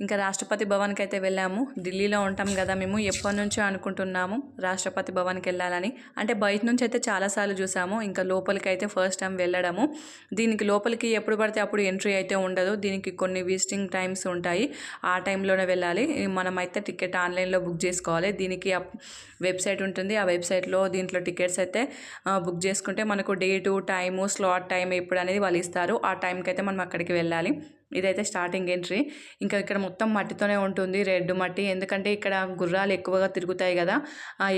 ఇంకా రాష్ట్రపతి భవన్కి అయితే వెళ్ళాము. ఢిల్లీలో ఉంటాం కదా మేము. ఎప్పటి నుంచో అనుకుంటున్నాము రాష్ట్రపతి భవన్కి వెళ్ళాలని. అంటే బయట నుంచి అయితే చాలాసార్లు చూసాము. ఇంకా లోపలికి అయితే ఫస్ట్ టైం వెళ్ళడము. దీనికి లోపలికి ఎప్పుడు పడితే అప్పుడు ఎంట్రీ అయితే ఉండదు. దీనికి కొన్ని విజిటింగ్ టైమ్స్ ఉంటాయి. ఆ టైంలోనే వెళ్ళాలి. మనమైతే టికెట్ ఆన్లైన్లో బుక్ చేసుకోవాలి. దీనికి వెబ్సైట్ ఉంటుంది. ఆ వెబ్సైట్లో దీంట్లో టికెట్స్ అయితే బుక్ చేసుకుంటే మనకు డేటు టైము స్లాట్ టైం ఎప్పుడు అనేది వాళ్ళు ఇస్తారు. ఆ టైంకి అయితే మనం అక్కడికి వెళ్ళాలి. ఇదైతే స్టార్టింగ్ ఎంట్రీ. ఇంకా ఇక్కడ మొత్తం మట్టితోనే ఉంటుంది రెడ్ మట్టి. ఎందుకంటే ఇక్కడ గుర్రాలు ఎక్కువగా తిరుగుతాయి కదా.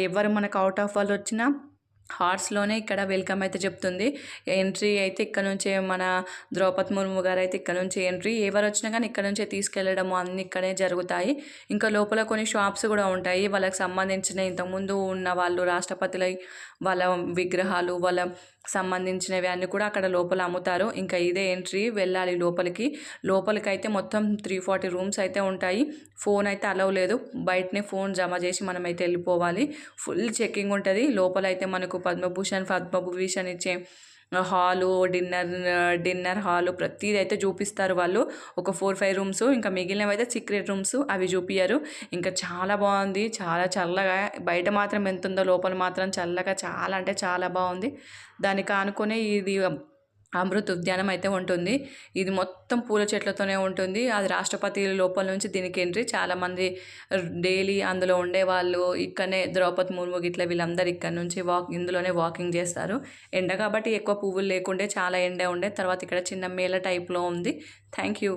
ఎవరు మనకు అవుట్ ఆఫ్ వాళ్ళు వచ్చినా హార్ట్స్లోనే ఇక్కడ వెల్కమ్ అయితే చెప్తుంది. ఎంట్రీ అయితే ఇక్కడ నుంచే మన ద్రౌపది ముర్ము గారు అయితే ఇక్కడ నుంచి ఎంట్రీ ఎవరు వచ్చినా కానీ ఇక్కడ నుంచే తీసుకెళ్ళడము అన్నీ ఇక్కడే జరుగుతాయి. ఇంకా లోపల కొన్ని షాప్స్ కూడా ఉంటాయి. వాళ్ళకి సంబంధించిన ఇంతకుముందు ఉన్న వాళ్ళు రాష్ట్రపతుల వాళ్ళ విగ్రహాలు వాళ్ళ సంబంధించినవి అన్నీ కూడా అక్కడ లోపల అమ్ముతారు. ఇంకా ఇదే ఎంట్రీ వెళ్ళాలి లోపలికి. లోపలికి అయితే మొత్తం త్రీ ఫార్టీ రూమ్స్ అయితే ఉంటాయి. ఫోన్ అయితే అలవ్ లేదు. బయటనే ఫోన్ జమ చేసి మనం అయితే వెళ్ళిపోవాలి. ఫుల్ చెకింగ్ ఉంటుంది. లోపల అయితే మనకు పద్మభూషణ్ పద్మభూషణ్ ఇచ్చే హాలు డిన్నర్ డిన్నర్ హాలు ప్రతిదీ అయితే చూపిస్తారు వాళ్ళు. ఒక ఫోర్ ఫైవ్ రూమ్స్ ఇంకా మిగిలినవి అయితే సీక్రెట్ రూమ్స్ అవి చూపించారు ఇంకా చాలా బాగుంది. చాలా చల్లగా బయట మాత్రం ఎంత ఉందో లోపల మాత్రం చల్లగా చాలా అంటే చాలా బాగుంది. దానికి ఆనుకునే ఇది అమృత్ ఉద్యానం అయితే ఉంటుంది. ఇది మొత్తం పూల చెట్లతోనే ఉంటుంది. అది రాష్ట్రపతి లోపల నుంచి దీనికి ఎంట్రీ. చాలామంది డైలీ అందులో ఉండేవాళ్ళు ఇక్కడనే ద్రౌపది ముర్ము గిట్ల వీళ్ళందరూ ఇక్కడ నుంచి వాక్ ఇందులోనే వాకింగ్ చేస్తారు. ఎండ కాబట్టి ఎక్కువ పువ్వులు లేకుండే చాలా ఎండ ఉండే. తర్వాత ఇక్కడ చిన్న మేళ టైప్లో ఉంది. Thank you.